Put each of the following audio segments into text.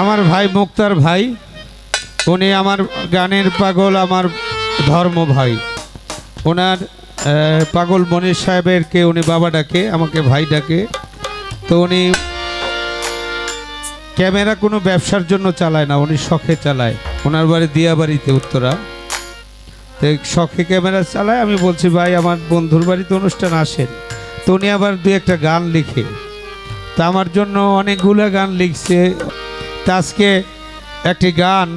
আমার ভাই মুক্তার ভাই, উনি আমার গানের পাগল, আমার ধর্ম ভাই। ওনার পাগল মনির সাহেবেরকে উনি বাবা ডাকে, আমাকে ভাই ডাকে। তো উনি ক্যামেরা কোনো ব্যবসার জন্য চালায় না, উনি শখে চালায়। ওনার বাড়ি দিয়াবাড়িতে, উত্তরা। তো শখে ক্যামেরা চালায়, আমি বলছি, ভাই, আমার বন্ধুর বাড়িতে অনুষ্ঠান আসেন। তো উনি আবার দু একটা গান লিখে। তা আমার জন্য অনেকগুলো গান লিখছে তা আজকে একটি গান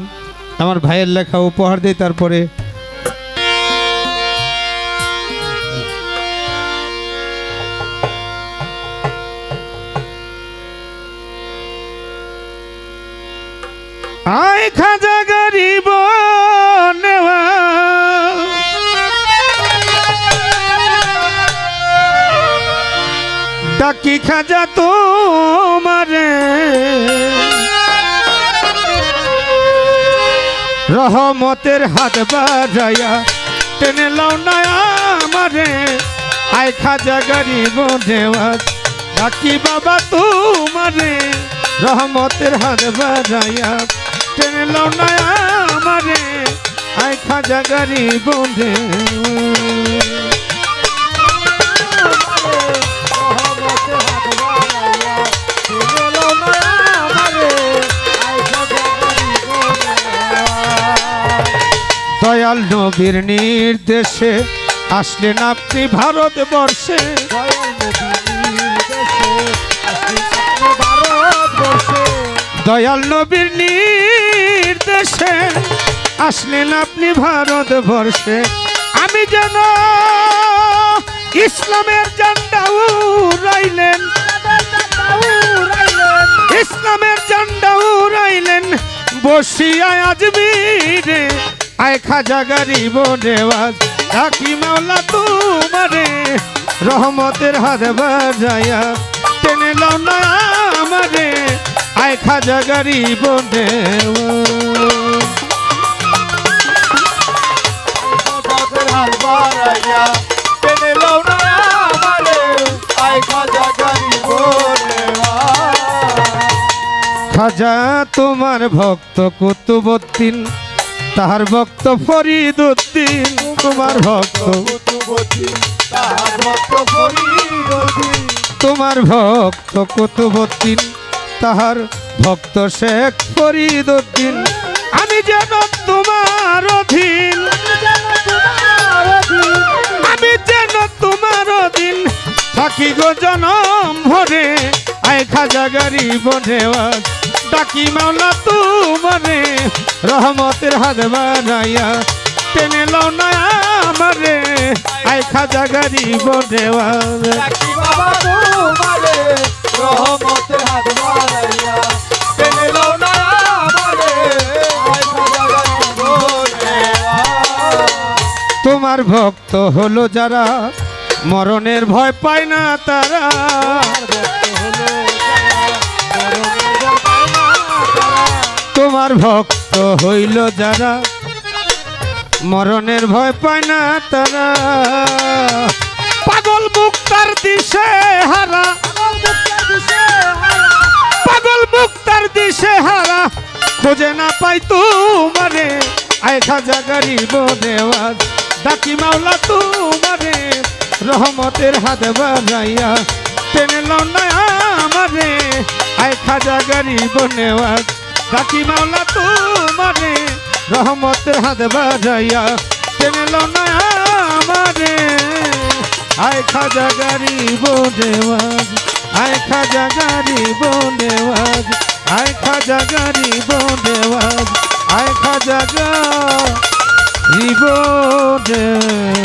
আমার ভাইয়ের লেখা উপহার দেয় তারপরে আয় খাজা গরিব ডাকি খাজা তোমারে। রহমতের হাত বাজাইয়া টেনে লাও না আমারে। আয় খাজা গরিব নেওয়া ডাকি বাবা তোমারে। রহমতের হাত বাজাইয়া টেনে লাও না আমারে। আয় খাজা গরিব নেওয়া দয়াল নবীর নির্দেশে আসলেন আপনি ভারতবর্ষে। দয়াল নবীর নির্দেশে আসলেন আপনি ভারতবর্ষে। আমি যেন ইসলামের জান্ডা উড়াইলেন। ইসলামের জান্ডা উড়াইলেন। বসিয়া আজমিরে আয় খাজা গরিব নেওয়াজ ডাকি মাওলা তোমারে রহমতের হাত বাজায়া টেনে লাও না আমারে আয় খাজা গরিব নেওয়াজ। খাজা তোমার ভক্ত কুতুবুদ্দিন তাহার ভক্ত ফরিদুদ্দিন, তোমার ভক্ত তোমার ভক্ত কুতুবুদ্দিন তাহার ভক্ত শেখ ফরিদুদ্দিন। আমি যেন তোমার অধীন, আমি যেন তোমার অধীন। থাকি গো জনম ভরে, আয় খাজা গাড়ি নেওয়াজ ডাকি মাওলা তোমারে রহমতের হাত বানাইয়া টেনে লও না আমারে আয় খাজা গরিব রহমতের হাত টেনে লও না নেওয়া তোমার ভক্ত হলো যারা মরণের ভয় পায় না তারা। তোমার ভক্ত হইল যারা, মরণের ভয় পায় না তারা। পাগল মুক্তার দিশে হারা। পাগল মুক্তার দিশে হারা। খুঁজে না পাই তোমারে। আয় খাজা গরিব দেওয়াজ ডাকি মাওলা তোমারে। রহমতের হাত বাজাইয়া টেনে লও না আমারে। আয় খাজা গরিব ডাকি মাওলা তোমারে রহমতের হাত বাজাইয়া টেনে না আমারে। আয় খাজা গরিব বোনেওয়াজ আয় খাজা গরিব বোনেওয়াজ আয় খাজা গরিব বোনেওয়াজ আয় খাজা গরিব নেওয়াজ